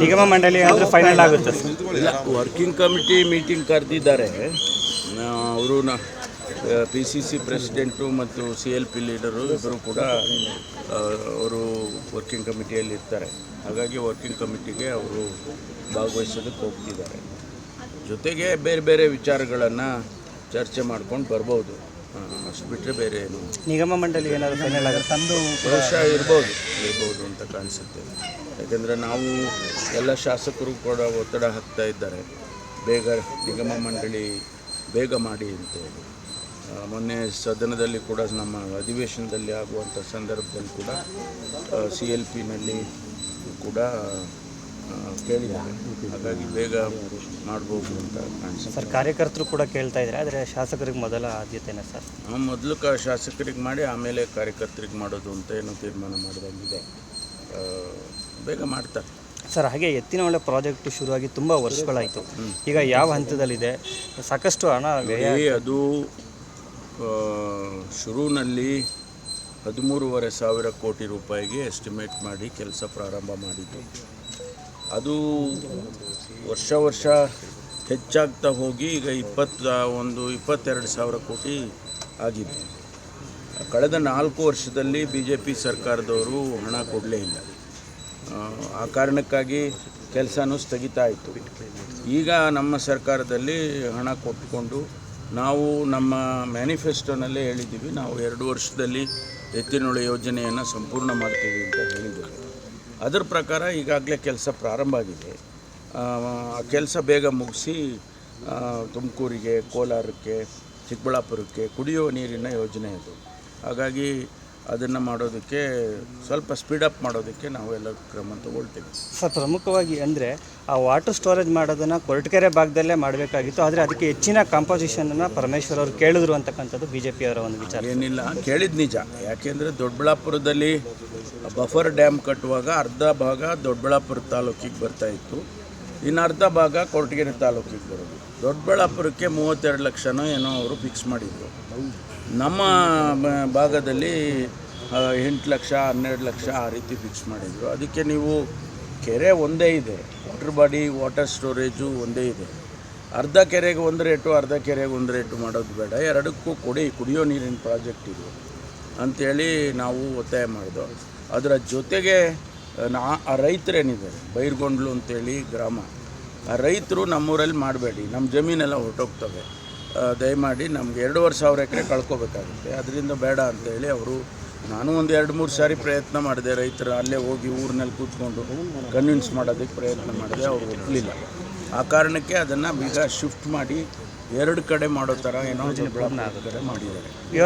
ನಿಗಮ ಮಂಡಳಿ ಆದರೆ ಫೈನಲ್ ಆಗುತ್ತೆ? ಇಲ್ಲ ವರ್ಕಿಂಗ್ ಕಮಿಟಿ ಮೀಟಿಂಗ್ ಕರೆದಿದ್ದಾರೆ. ಅವರು ಪಿ ಸಿ ಸಿ ಪ್ರೆಸಿಡೆಂಟು ಮತ್ತು ಸಿ ಎಲ್ ಪಿ ಲೀಡರು ಇಬ್ಬರು ಕೂಡ ಅವರು ವರ್ಕಿಂಗ್ ಕಮಿಟಿಯಲ್ಲಿ ಇರ್ತಾರೆ. ಹಾಗಾಗಿ ವರ್ಕಿಂಗ್ ಕಮಿಟಿಗೆ ಅವರು ಭಾಗವಹಿಸೋದಕ್ಕೆ ಹೋಗ್ತಿದ್ದಾರೆ. ಜೊತೆಗೆ ಬೇರೆ ಬೇರೆ ವಿಚಾರಗಳನ್ನು ಚರ್ಚೆ ಮಾಡ್ಕೊಂಡು ಬರ್ಬೋದು. ಅಷ್ಟು ಬಿಟ್ಟರೆ ಬೇರೆ ಏನು. ನಿಗಮ ಮಂಡಳಿ ಏನಾದರೂ ಫೈನಲ್ ಆಗುತ್ತೆ ತಂದು ಬಹುಶಃ ಇರ್ಬೋದು ಇರ್ಬೋದು ಅಂತ ಕಾಣಿಸುತ್ತೆ. ಯಾಕೆಂದರೆ ನಾವು ಎಲ್ಲ ಶಾಸಕರು ಕೂಡ ಒತ್ತಡ ಹಾಕ್ತಾ ಇದ್ದಾರೆ. ಬೇಗ ನಿಗಮ ಮಂಡಳಿ ಬೇಗ ಮಾಡಿ ಅಂತೇಳಿ ಮೊನ್ನೆ ಸದನದಲ್ಲಿ ಕೂಡ ನಮ್ಮ ಅಧಿವೇಶನದಲ್ಲಿ ಆಗುವಂಥ ಸಂದರ್ಭದಲ್ಲಿ ಕೂಡ ಸಿ ಎಲ್ ಪಿನಲ್ಲಿ ಕೂಡ ಕೇಳಿದ್ದಾರೆ ಹಾಗಾಗಿ ಬೇಗ ಮಾಡ್ಬೋದು ಅಂತ ಸರ್ ಕಾರ್ಯಕರ್ತರು ಕೂಡ ಕೇಳ್ತಾ ಇದ್ದಾರೆ ಆದರೆ ಶಾಸಕರಿಗೆ ಮೊದಲ ಆದ್ಯತೆನೇ ಸರ್? ಮೊದಲು ಕ ಶಾಸಕರಿಗೆ ಮಾಡಿ ಆಮೇಲೆ ಕಾರ್ಯಕರ್ತರಿಗೆ ಮಾಡೋದು ಅಂತ ಏನು ತೀರ್ಮಾನ ಮಾಡಿದಂಗಿದೆ. ಆ, ಬೇಗ ಮಾಡ್ತಾರೆ. ಸರ್ ಹಾಗೆ ಎತ್ತಿನ ಒಳ್ಳೆ ಪ್ರಾಜೆಕ್ಟ್ ಶುರುವಾಗಿ ತುಂಬ ವರ್ಷಗಳಾಯಿತು. ಈಗ ಯಾವ ಹಂತದಲ್ಲಿದೆ? ಸಾಕಷ್ಟು ಹಣ ವ್ಯಯ ನೋಡಿ, ಅದು ಆ, ಶುರುವಿನಲ್ಲಿ ಹದಿಮೂರುವರೆ ಸಾವಿರ ಕೋಟಿ ರೂಪಾಯಿಗೆ ಎಸ್ಟಿಮೇಟ್ ಮಾಡಿ ಕೆಲಸ ಪ್ರಾರಂಭ ಮಾಡಿದ್ದು. ಅದು ವರ್ಷ ವರ್ಷ ಹೆಚ್ಚಾಗ್ತಾ ಹೋಗಿ ಈಗ ಇಪ್ಪತ್ತ ಒಂದು ಇಪ್ಪತ್ತೆರಡು ಸಾವಿರ ಕೋಟಿ ಆಗಿದೆ. ಕಳೆದ ನಾಲ್ಕು ವರ್ಷದಲ್ಲಿ ಬಿ ಜೆ ಪಿ ಸರ್ಕಾರದವರು ಹಣ ಕೊಡಲೇ ಇಲ್ಲ. ಆ, ಕಾರಣಕ್ಕಾಗಿ ಕೆಲಸನೂ ಸ್ಥಗಿತ ಆಯಿತು. ಈಗ ನಮ್ಮ ಸರ್ಕಾರದಲ್ಲಿ ಹಣ ಕೊಟ್ಟುಕೊಂಡು ನಾವು ನಮ್ಮ ಮ್ಯಾನಿಫೆಸ್ಟೋನಲ್ಲೇ ಹೇಳಿದ್ದೀವಿ ನಾವು ಎರಡು ವರ್ಷದಲ್ಲಿ ಎತ್ತಿನೊಳೆ ಯೋಜನೆಯನ್ನು ಸಂಪೂರ್ಣ ಮಾಡ್ತೀವಿ ಅಂತ ಹೇಳಿದ್ದೀವಿ ಅದರ ಪ್ರಕಾರ ಈಗಾಗಲೇ ಕೆಲಸ ಪ್ರಾರಂಭ ಆಗಿದೆ. ಆ, ಕೆಲಸ ಬೇಗ ಮುಗಿಸಿ ತುಮಕೂರಿಗೆ ಕೋಲಾರಕ್ಕೆ ಚಿಕ್ಕಬಳ್ಳಾಪುರಕ್ಕೆ ಕುಡಿಯುವ ನೀರಿನ ಯೋಜನೆ ಅದು. ಹಾಗಾಗಿ ಅದನ್ನು ಮಾಡೋದಕ್ಕೆ ಸ್ವಲ್ಪ ಸ್ಪೀಡಪ್ ಮಾಡೋದಕ್ಕೆ ನಾವೆಲ್ಲ ಕ್ರಮ ತಗೊಳ್ತೀವಿ. ಸರ್ ಪ್ರಮುಖವಾಗಿ ಅಂದರೆ ಆ ವಾಟರ್ ಸ್ಟೋರೇಜ್ ಮಾಡೋದನ್ನು ಕೊರಟಗೆರೆ ಭಾಗದಲ್ಲೇ ಮಾಡಬೇಕಾಗಿತ್ತು. ಆದರೆ ಅದಕ್ಕೆ ಹೆಚ್ಚಿನ ಕಾಂಪೋಸಿಷನನ್ನು ಪರಮೇಶ್ವರ್ ಅವರು ಕೇಳಿದ್ರು ಅಂತಕ್ಕಂಥದ್ದು ಬಿ ಜೆ ಪಿಯವರ ಒಂದು ವಿಚಾರ. ಏನಿಲ್ಲ ಕೇಳಿದ ನಿಜ. ಯಾಕೆಂದರೆ ದೊಡ್ಡಬಳ್ಳಾಪುರದಲ್ಲಿ ಬಫರ್ ಡ್ಯಾಮ್ ಕಟ್ಟುವಾಗ ಅರ್ಧ ಭಾಗ ದೊಡ್ಡಬಳ್ಳಾಪುರ ತಾಲೂಕಿಗೆ ಬರ್ತಾ ಇತ್ತು. ಇನ್ನು ಅರ್ಧ ಭಾಗ ಕೊರಟಗೆರೆ ತಾಲೂಕಿಗೆ ಬರೋದು. ದೊಡ್ಡಬಳ್ಳಾಪುರಕ್ಕೆ ಮೂವತ್ತೆರಡು ಲಕ್ಷನೋ ಏನೋ ಅವರು ಫಿಕ್ಸ್ ಮಾಡಿದರು. ನಮ್ಮ ಭಾಗದಲ್ಲಿ ಎಂಟು ಲಕ್ಷ, ಹನ್ನೆರಡು ಲಕ್ಷ ಆ ರೀತಿ ಫಿಕ್ಸ್ ಮಾಡಿದರು. ಅದಕ್ಕೆ ನೀವು ಕೆರೆ ಒಂದೇ ಇದೆ. ವಾಟರ್ ಬಾಡಿ, ವಾಟರ್ ಸ್ಟೋರೇಜು ಒಂದೇ ಇದೆ. ಅರ್ಧ ಕೆರೆಗೆ ಒಂದು ರೇಟು, ಅರ್ಧ ಕೆರೆಗೆ ಒಂದು ರೇಟು ಮಾಡೋದು ಬೇಡ. ಎರಡಕ್ಕೂ ಕೊಡಿ, ಕುಡಿಯೋ ನೀರಿನ ಪ್ರಾಜೆಕ್ಟ್ ಇದು. ಅಂಥೇಳಿ ನಾವು ಒತ್ತಾಯ ಮಾಡಿದ್ವು ಅದರ ಜೊತೆಗೆ ನಾ ಆ ರೈತರೇನಿದ್ದಾರೆ ಬೈರ್ಗೊಂಡ್ಲು ಅಂತೇಳಿ ಗ್ರಾಮ. ಆ ರೈತರು ನಮ್ಮೂರಲ್ಲಿ ಮಾಡಬೇಡಿ. ನಮ್ಮ ಜಮೀನೆಲ್ಲ ಹೊರಟೋಗ್ತವೆ. ದಯಮಾಡಿ ನಮ್ಗೆ ಎರಡೂವರೆ ಸಾವಿರ ಎಕರೆ ಕಳ್ಕೊಬೇಕಾಗುತ್ತೆ. ಅದರಿಂದ ಬೇಡ ಅಂತೇಳಿ ಅವರು ನಾನು ಒಂದು ಎರಡು ಮೂರು ಸಾರಿ ಪ್ರಯತ್ನ ಮಾಡಿದೆ ರೈತರು ಅಲ್ಲೇ ಹೋಗಿ ಊರಿನಲ್ಲಿ ಕೂತ್ಕೊಂಡು ಕನ್ವಿನ್ಸ್ ಮಾಡೋದಕ್ಕೆ ಪ್ರಯತ್ನ ಮಾಡಿದೆ. ಅವರು ಒಪ್ಪಲಿಲ್ಲ ಆ ಕಾರಣಕ್ಕೆ ಅದನ್ನು ಬೀಗ ಶಿಫ್ಟ್ ಮಾಡಿ ಎರಡು ಕಡೆ ಮಾಡೋ ಥರ ಏನೋ ಕಡೆ ಮಾಡಿದ್ದಾರೆ.